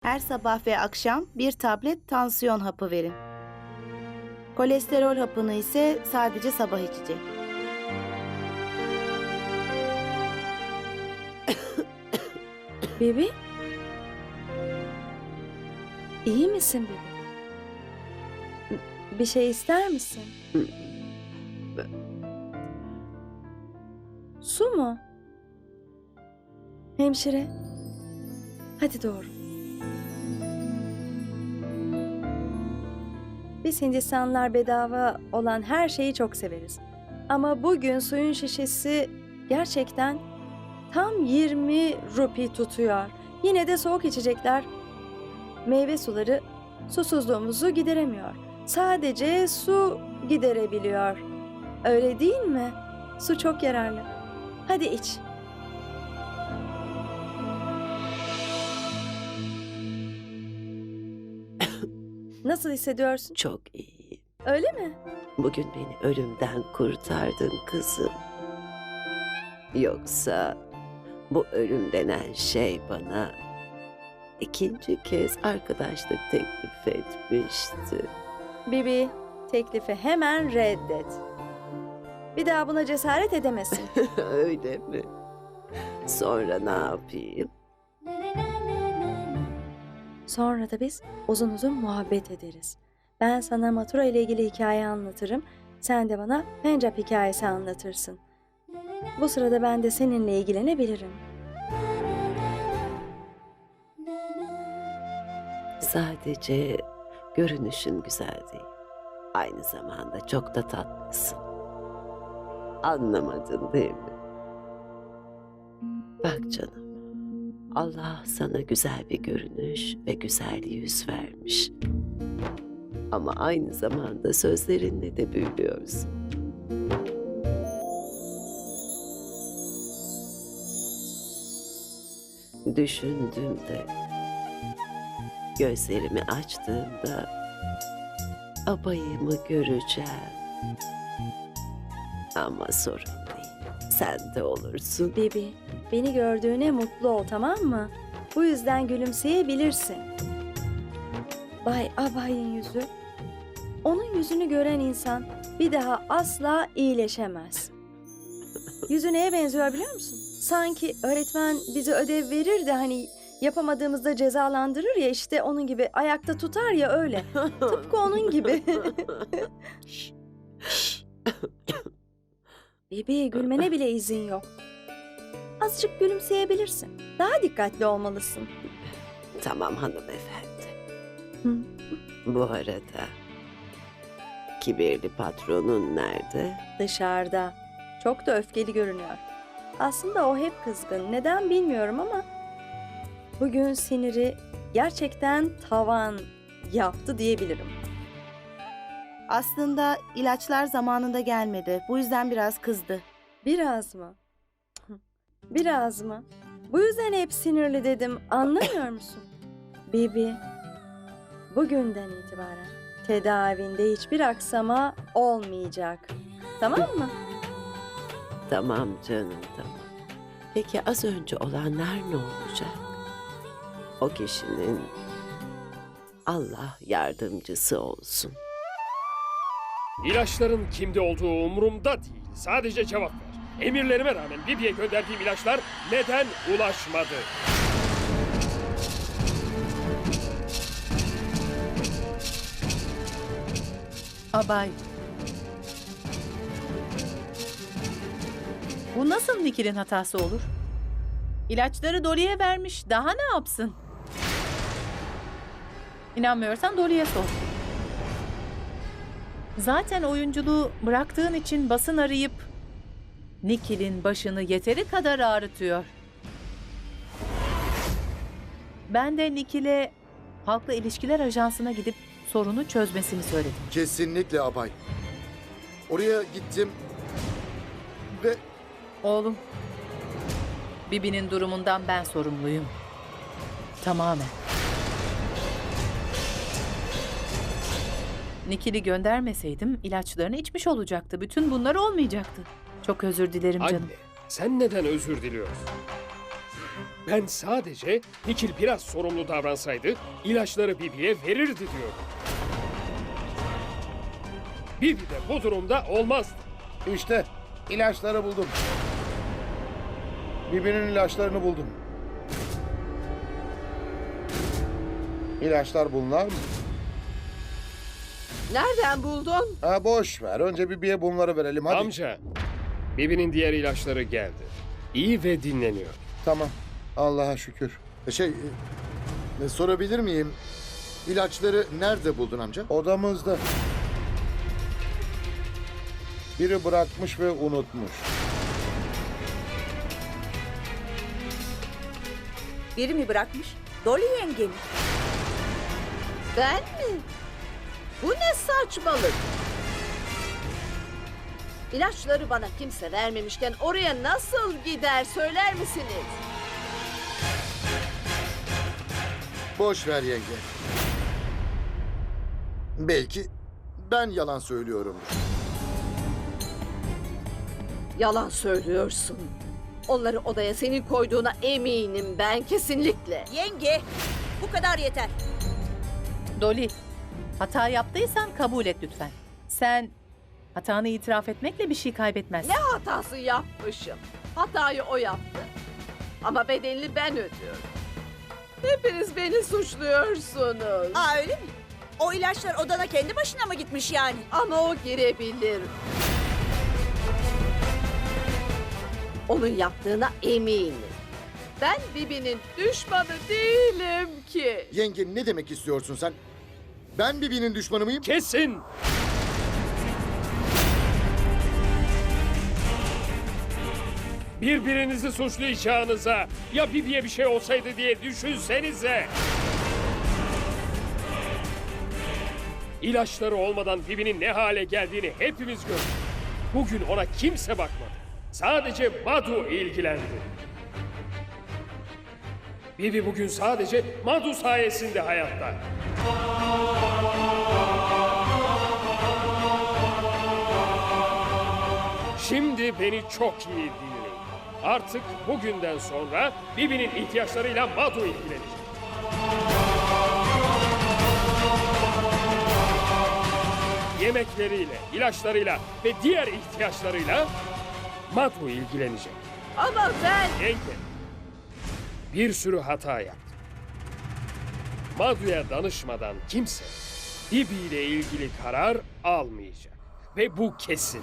Her sabah ve akşam bir tablet tansiyon hapı verin. Kolesterol hapını ise sadece sabah içecek. Bebi? İyi misin bebi? Bir şey ister misin? Su mu? Hemşire. Hadi doğru. Biz Hindistanlılar bedava olan her şeyi çok severiz. Ama bugün suyun şişesi gerçekten tam 20 rupi tutuyor. Yine de soğuk içecekler meyve suları susuzluğumuzu gideremiyor. Sadece su giderebiliyor. Öyle değil mi? Su çok yararlı. Hadi iç. Nasıl hissediyorsun? Çok iyi. Öyle mi? Bugün beni ölümden kurtardın kızım. Yoksa bu ölüm denen şey bana ikinci kez arkadaşlık teklif etmişti. Bibi, teklifi hemen reddet. Bir daha buna cesaret edemezsin. Öyle mi? Sonra ne yapayım? Sonra da biz uzun uzun muhabbet ederiz. Ben sana Matura ile ilgili hikaye anlatırım. Sen de bana Pencap hikayesi anlatırsın. Bu sırada ben de seninle ilgilenebilirim. Sadece görünüşün güzel değil. Aynı zamanda çok da tatlısın. Anlamadın değil mi? Bak canım. Allah sana güzel bir görünüş ve güzel yüz vermiş. Ama aynı zamanda sözlerinle de büyülüyorsun. Düşündüğümde Gözlerimi açtığımda abayımı göreceğim. Ama sorun değil. Sen de olursun. Bibi, beni gördüğüne mutlu ol tamam mı? Bu yüzden gülümseyebilirsin. Bay Abay'ın yüzü. Onun yüzünü gören insan bir daha asla iyileşemez. Yüzü neye benziyor biliyor musun? Sanki öğretmen bize ödev verir de hani yapamadığımızda cezalandırır ya işte onun gibi ayakta tutar ya öyle. Tıpkı onun gibi. Bibi gülmene bile izin yok. Azıcık gülümseyebilirsin. Daha dikkatli olmalısın. tamam hanımefendi. Hı. Bu arada kibirli patronun nerede? Dışarıda. Çok da öfkeli görünüyor. Aslında o hep kızgın. Neden bilmiyorum ama bugün siniri gerçekten tavan yaptı diyebilirim. Aslında ilaçlar zamanında gelmedi. Bu yüzden biraz kızdı. Biraz mı? Biraz mı? Bu yüzden hep sinirli dedim. Anlamıyor musun? Bibi, bugünden itibaren tedavinde hiçbir aksama olmayacak. Tamam mı? Tamam canım tamam. Peki az önce olanlar ne olacak? O kişinin Allah yardımcısı olsun. İlaçların kimde olduğu umurumda değil. Sadece cevap ver. Emirlerime rağmen Bibi'ye gönderdiğim ilaçlar neden ulaşmadı? Abay. Bu nasıl Nikil'in hatası olur? İlaçları Dolly'e vermiş. Daha ne yapsın? İnanmıyorsan Dolly'e sor. Zaten oyunculuğu bıraktığın için basın arayıp Nikil'in başını yeteri kadar ağrıtıyor. Ben de Nikil'e Halkla İlişkiler Ajansı'na gidip sorunu çözmesini söyledim. Kesinlikle abay. Oraya gittim ve Oğlum, Bibi'nin durumundan ben sorumluyum. Tamamen. Nikil'i göndermeseydim ilaçlarını içmiş olacaktı. Bütün bunlar olmayacaktı. Çok özür dilerim Anne, canım. sen neden özür diliyorsun? Ben sadece Nikil biraz sorumlu davransaydı ilaçları Bibi'ye verirdi diyorum. Bibi de bu durumda olmazdı. İşte ilaçları buldum. Bibi'nin ilaçlarını buldum. İlaçlar bunlar mı? Nereden buldun? Ha boş ver. Önce Bibi'ye bunları verelim hadi. Amca, Bibi'nin diğer ilaçları geldi. İyi ve dinleniyor. Tamam. Allah'a şükür. Şey, e, sorabilir miyim? İlaçları nerede buldun amca? Odamızda. Biri bırakmış ve unutmuş. Biri mi bırakmış? Dolly yenge mi? Ben mi? Bu ne saçmalık? İlaçları bana kimse vermemişken oraya nasıl gider söyler misiniz? Boş ver yenge. Belki ben yalan söylüyorum. Yalan söylüyorsun. Onları odaya senin koyduğuna eminim ben kesinlikle. Yenge! Bu kadar yeter. Dolly, hata yaptıysan kabul et lütfen. Sen hatanı itiraf etmekle bir şey kaybetmezsin. Ne hatası yapmışım? Hatayı o yaptı. Ama bedelini ben ödüyorum. Hepiniz beni suçluyorsunuz. Aa öyle mi? O ilaçlar odana kendi başına mı gitmiş yani? Ama o girebilir. Onun yaptığına eminim. Ben Bibi'nin düşmanı değilim ki. Yenge ne demek istiyorsun sen? Ben Bibi'nin düşmanı mıyım? Kesin! Birbirinizi suçlayacağınıza ya Bibi'ye bir şey olsaydı diye düşünsenize. İlaçları olmadan Bibi'nin ne hale geldiğini hepimiz gördük. Bugün ona kimse bakmadı. Sadece Madu ilgilendi. Bibi bugün sadece Madu sayesinde hayatta. Şimdi beni çok iyi dinleyin. Artık bugünden sonra Bibi'nin ihtiyaçlarıyla Madu ilgilenecek. Yemekleriyle, ilaçlarıyla ve diğer ihtiyaçlarıyla Madu ilgilenecek. Ama ben Yenge, bir sürü hata yaptı. Madu'ya danışmadan kimse Bibi ile ilgili karar almayacak. Ve bu kesin.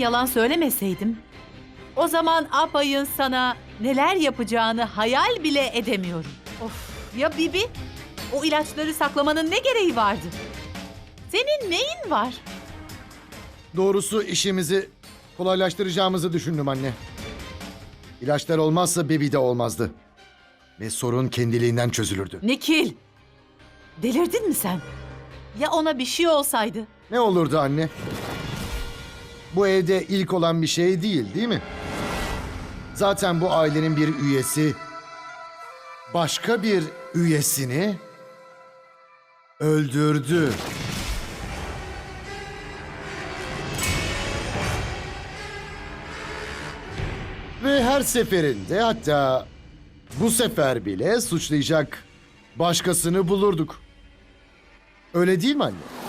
Yalan söylemeseydim, o zaman Abay'ın sana neler yapacağını hayal bile edemiyorum. Of ya Bibi? O ilaçları saklamanın ne gereği vardı? Senin neyin var? Doğrusu işimizi kolaylaştıracağımızı düşündüm anne. İlaçlar olmazsa Bibi de olmazdı. Ve sorun kendiliğinden çözülürdü. Nikil! Delirdin mi sen? Ya ona bir şey olsaydı? Ne olurdu anne? Bu evde ilk olan bir şey değil, değil mi? Zaten bu ailenin bir üyesi başka bir üyesini öldürdü. Ve her seferinde hatta bu sefer bile suçlayacak başkasını bulurduk. Öyle değil mi anne?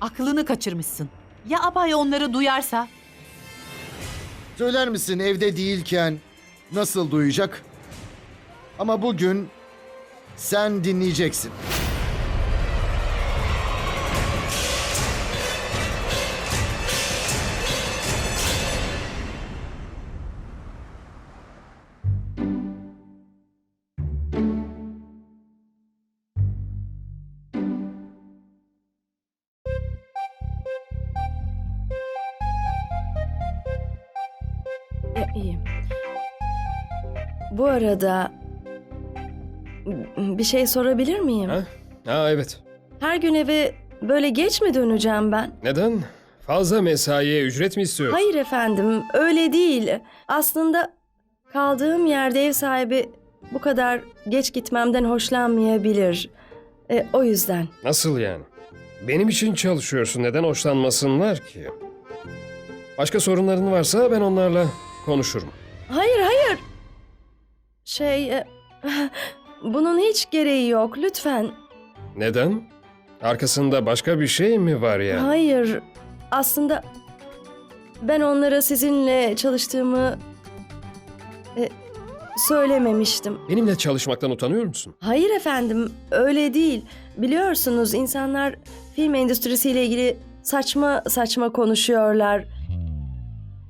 Aklını kaçırmışsın. Ya Abay onları duyarsa? Söyler misin evde değilken nasıl duyacak? Ama bugün sen dinleyeceksin. Arada bir şey sorabilir miyim? Ha? Ha evet. Her gün eve böyle geç mi döneceğim ben? Neden? Fazla mesaiye ücret mi istiyorsun? Hayır efendim, öyle değil. Aslında kaldığım yerde ev sahibi bu kadar geç gitmemden hoşlanmayabilir. E, o yüzden. Nasıl yani? Benim için çalışıyorsun. Neden hoşlanmasınlar ki? Başka sorunların varsa ben onlarla konuşurum. Hayır, hayır. Şey, e, bunun hiç gereği yok. Lütfen. Neden? Arkasında başka bir şey mi var yani? Hayır. Aslında ben onlara sizinle çalıştığımı e, söylememiştim. Benimle çalışmaktan utanıyor musun? Hayır efendim, öyle değil. Biliyorsunuz insanlar film endüstrisiyle ilgili saçma saçma konuşuyorlar.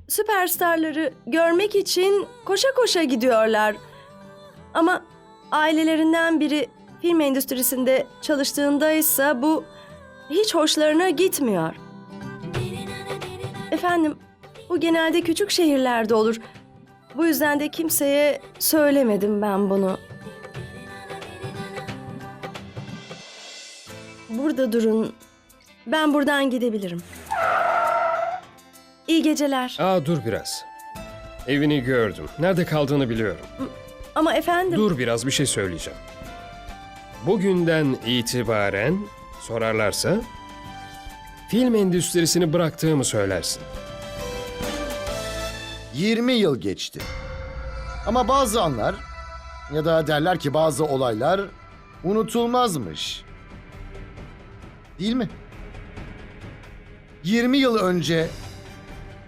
Süperstarları görmek için koşa koşa gidiyorlar. Ama ailelerinden biri film endüstrisinde çalıştığındaysa bu hiç hoşlarına gitmiyor. Efendim, bu genelde küçük şehirlerde olur. Bu yüzden de kimseye söylemedim ben bunu. Burada durun. Ben buradan gidebilirim. İyi geceler. Aa dur biraz. Evini gördüm. Nerede kaldığını biliyorum. Ama efendim... Dur biraz bir şey söyleyeceğim. Bugünden itibaren sorarlarsa film endüstrisini bıraktığımı söylersin. 20 yıl geçti. Ama bazı anlar ya da derler ki bazı olaylar unutulmazmış. Değil mi? 20 yıl önce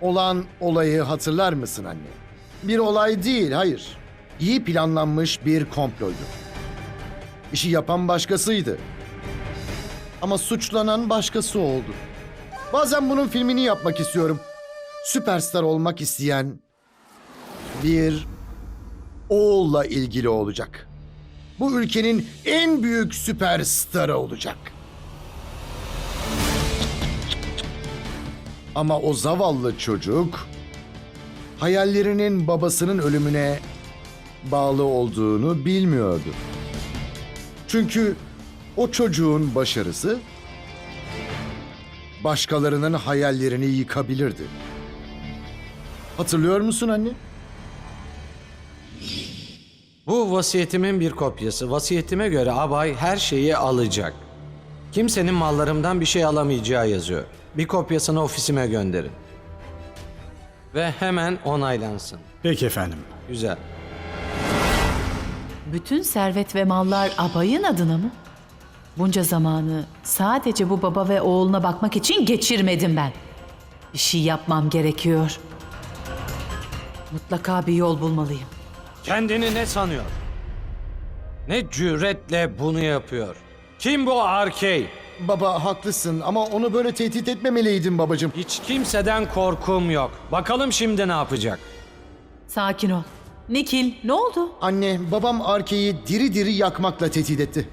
olan olayı hatırlar mısın anne? Bir olay değil, hayır. İyi planlanmış bir komploydu. İşi yapan başkasıydı. Ama suçlanan başkası oldu. Bazen bunun filmini yapmak istiyorum. Süperstar olmak isteyen bir oğulla ilgili olacak. Bu ülkenin en büyük süperstarı olacak. Ama o zavallı çocuk hayallerinin babasının ölümüne bağlı olduğunu bilmiyordu. Çünkü o çocuğun başarısı başkalarının hayallerini yıkabilirdi. Hatırlıyor musun anne? Bu vasiyetimin bir kopyası. Vasiyetime göre abay her şeyi alacak. Kimsenin mallarımdan bir şey alamayacağı yazıyor. Bir kopyasını ofisime gönderin. Ve hemen onaylansın. Peki efendim. Güzel. Bütün servet ve mallar abayın adına mı? Bunca zamanı sadece bu baba ve oğluna bakmak için geçirmedim ben. Bir şey yapmam gerekiyor. Mutlaka bir yol bulmalıyım. Kendini ne sanıyor? Ne cüretle bunu yapıyor? Kim bu Arkey? Baba haklısın ama onu böyle tehdit etmemeliydin babacığım. Hiç kimseden korkum yok. Bakalım şimdi ne yapacak? Sakin ol. Nikil, ne oldu? Anne, babam Arke'yi diri diri yakmakla tehdit etti.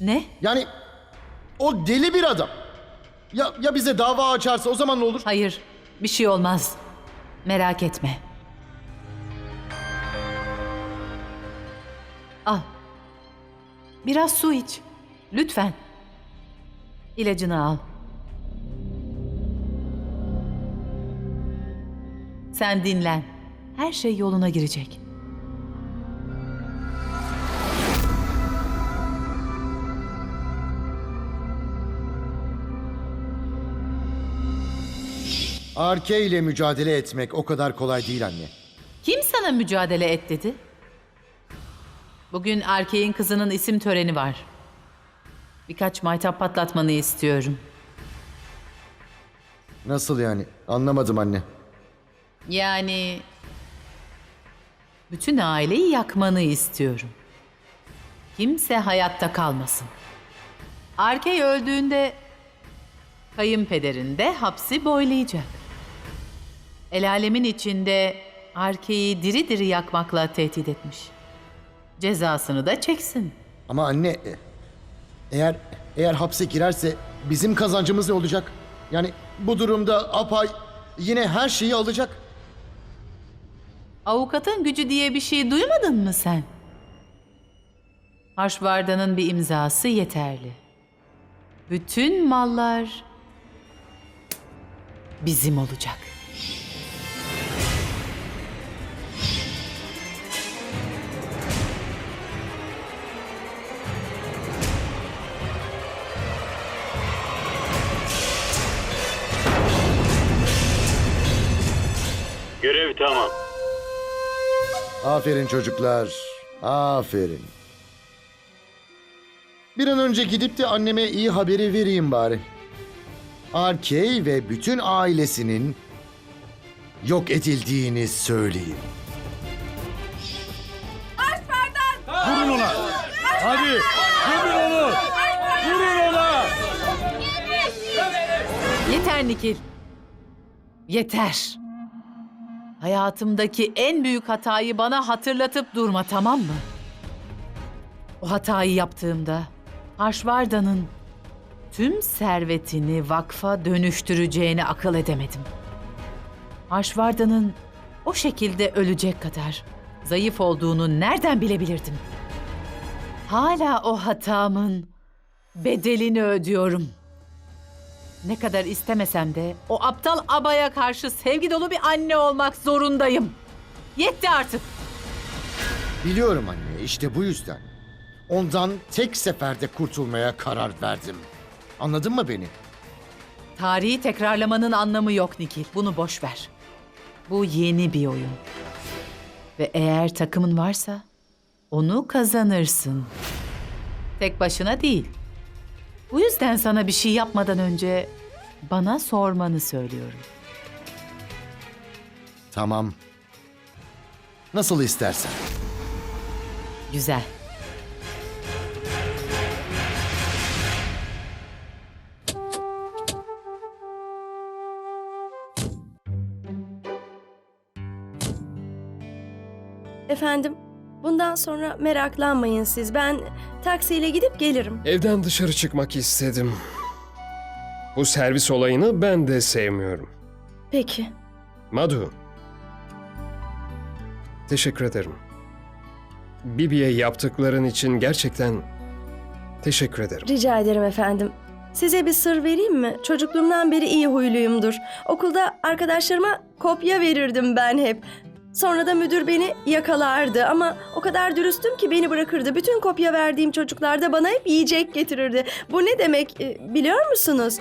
Ne? Yani o deli bir adam. Ya, ya bize dava açarsa o zaman ne olur? Hayır, bir şey olmaz. Merak etme. Al. Biraz su iç. Lütfen. İlacını al. Sen dinlen. Her şey yoluna girecek. Arke ile mücadele etmek o kadar kolay değil anne. Kim sana mücadele et dedi? Bugün erkeğin kızının isim töreni var. Birkaç maytap patlatmanı istiyorum. Nasıl yani? Anlamadım anne. Yani bütün aileyi yakmanı istiyorum. Kimse hayatta kalmasın. Arkey öldüğünde kayınpederin de hapsi boylayacak. El alemin içinde Arkey'i diri diri yakmakla tehdit etmiş. Cezasını da çeksin. Ama anne e, eğer eğer hapse girerse bizim kazancımız ne olacak? Yani bu durumda Apay yine her şeyi alacak. Avukatın gücü diye bir şey duymadın mı sen? Harşvarda'nın bir imzası yeterli. Bütün mallar bizim olacak. Görev tamam. Aferin çocuklar. Aferin. Bir an önce gidip de anneme iyi haberi vereyim bari. Arkey ve bütün ailesinin yok edildiğini söyleyin. Vurun ona! Hadi! Gömün onu! Vurun ona! Yeter Nikil. Yeter. Hayatımdaki en büyük hatayı bana hatırlatıp durma tamam mı? O hatayı yaptığımda Harşvarda'nın tüm servetini vakfa dönüştüreceğini akıl edemedim. Harşvarda'nın o şekilde ölecek kadar zayıf olduğunu nereden bilebilirdim? Hala o hatamın bedelini ödüyorum. Ne kadar istemesem de o aptal abaya karşı sevgi dolu bir anne olmak zorundayım. Yetti artık. Biliyorum anne işte bu yüzden. Ondan tek seferde kurtulmaya karar verdim. Anladın mı beni? Tarihi tekrarlamanın anlamı yok Nikil. Bunu boş ver. Bu yeni bir oyun. Ve eğer takımın varsa onu kazanırsın. Tek başına değil. Bu yüzden sana bir şey yapmadan önce bana sormanı söylüyorum. Tamam. Nasıl istersen. Güzel. Efendim, bundan sonra meraklanmayın siz. Ben taksiyle gidip gelirim. Evden dışarı çıkmak istedim. Bu servis olayını ben de sevmiyorum. Peki. Madhu. Teşekkür ederim. Bibi'ye yaptıkların için gerçekten teşekkür ederim. Rica ederim efendim. Size bir sır vereyim mi? Çocukluğumdan beri iyi huyluyumdur. Okulda arkadaşlarıma kopya verirdim ben hep. Sonra da müdür beni yakalardı ama o kadar dürüstüm ki beni bırakırdı. Bütün kopya verdiğim çocuklar da bana hep yiyecek getirirdi. Bu ne demek e, biliyor musunuz?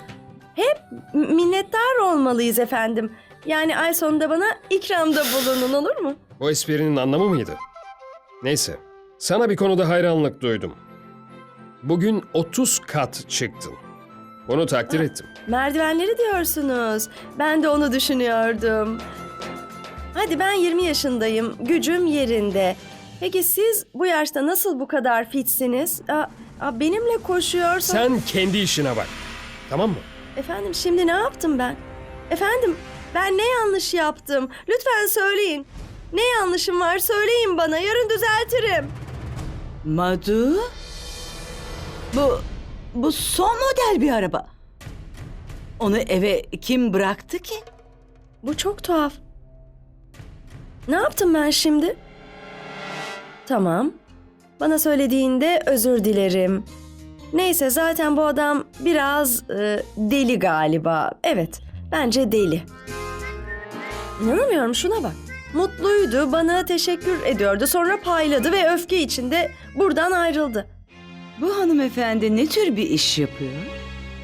Hep minnettar olmalıyız efendim. Yani ay sonunda bana ikramda bulunun olur mu? Bu esprinin anlamı mıydı? Neyse. Sana bir konuda hayranlık duydum. Bugün 30 kat çıktın. Bunu takdir ettim. Merdivenleri diyorsunuz. Ben de onu düşünüyordum. Hadi ben 20 yaşındayım. Gücüm yerinde. Peki siz bu yaşta nasıl bu kadar fitsiniz? Aa, aa, benimle koşuyorsunuz. Sen kendi işine bak. Tamam mı? Efendim şimdi ne yaptım ben? Efendim ben ne yanlış yaptım? Lütfen söyleyin. Ne yanlışım var söyleyin bana. Yarın düzeltirim. Madu? Bu, bu son model bir araba. Onu eve kim bıraktı ki? Bu çok tuhaf. Ne yaptım ben şimdi? Tamam. Bana söylediğinde özür dilerim. Neyse zaten bu adam biraz e, deli galiba. Evet, bence deli. İnanamıyorum şuna bak. Mutluydu, bana teşekkür ediyordu. Sonra payladı ve öfke içinde buradan ayrıldı. Bu hanımefendi ne tür bir iş yapıyor?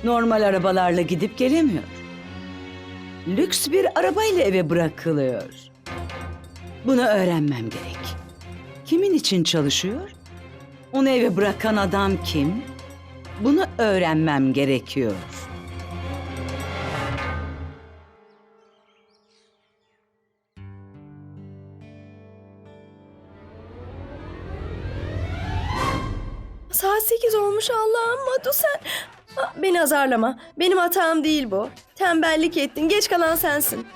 Normal arabalarla gidip gelemiyor. Lüks bir arabayla eve bırakılıyor. Bunu öğrenmem gerek. Kimin için çalışıyor? Onu eve bırakan adam kim? Bunu öğrenmem gerekiyor. Saat sekiz olmuş Allah'ım Madu sen. Aa, Beni azarlama. Benim hatam değil bu. Tembellik ettin. Geç kalan sensin.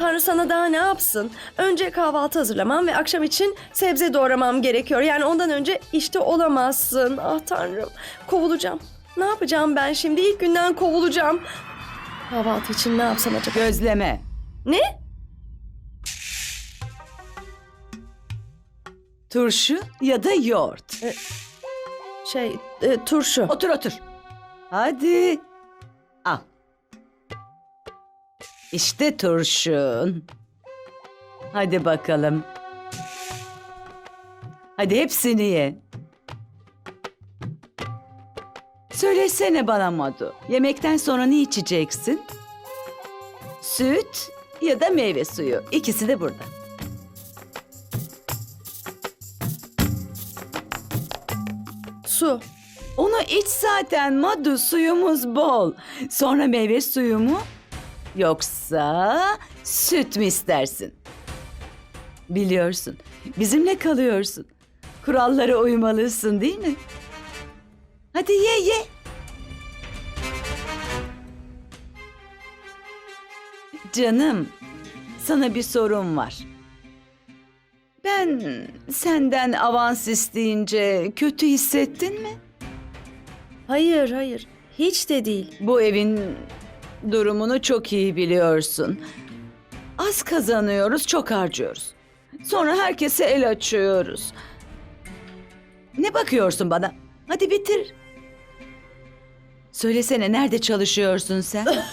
Tanrı sana daha ne yapsın? Önce kahvaltı hazırlamam ve akşam için sebze doğramam gerekiyor. Yani ondan önce işte olamazsın. Ah Tanrım. Kovulacağım. Ne yapacağım ben şimdi? İlk günden kovulacağım. Kahvaltı için ne yapsam acaba? Gözleme. Ne? Turşu ya da yoğurt. Şey, e, turşu. Otur otur. Hadi. İşte turşun. Hadi bakalım. Hadi hepsini ye. Söylesene bana Madu. Yemekten sonra ne içeceksin? Süt ya da meyve suyu. İkisi de burada. Su. Onu iç zaten Madu suyumuz bol. Sonra meyve suyu mu? Yoksa süt mü istersin? Biliyorsun bizimle kalıyorsun. Kurallara uymalısın değil mi? Hadi ye ye. Canım, sana bir sorum var. Ben senden avans isteyince kötü hissettin mi? Hayır, hayır. Hiç de değil. Bu evin durumunu çok iyi biliyorsun. Az kazanıyoruz, çok harcıyoruz. Sonra herkese el açıyoruz. Ne bakıyorsun bana? Hadi bitir. Söylesene nerede çalışıyorsun sen?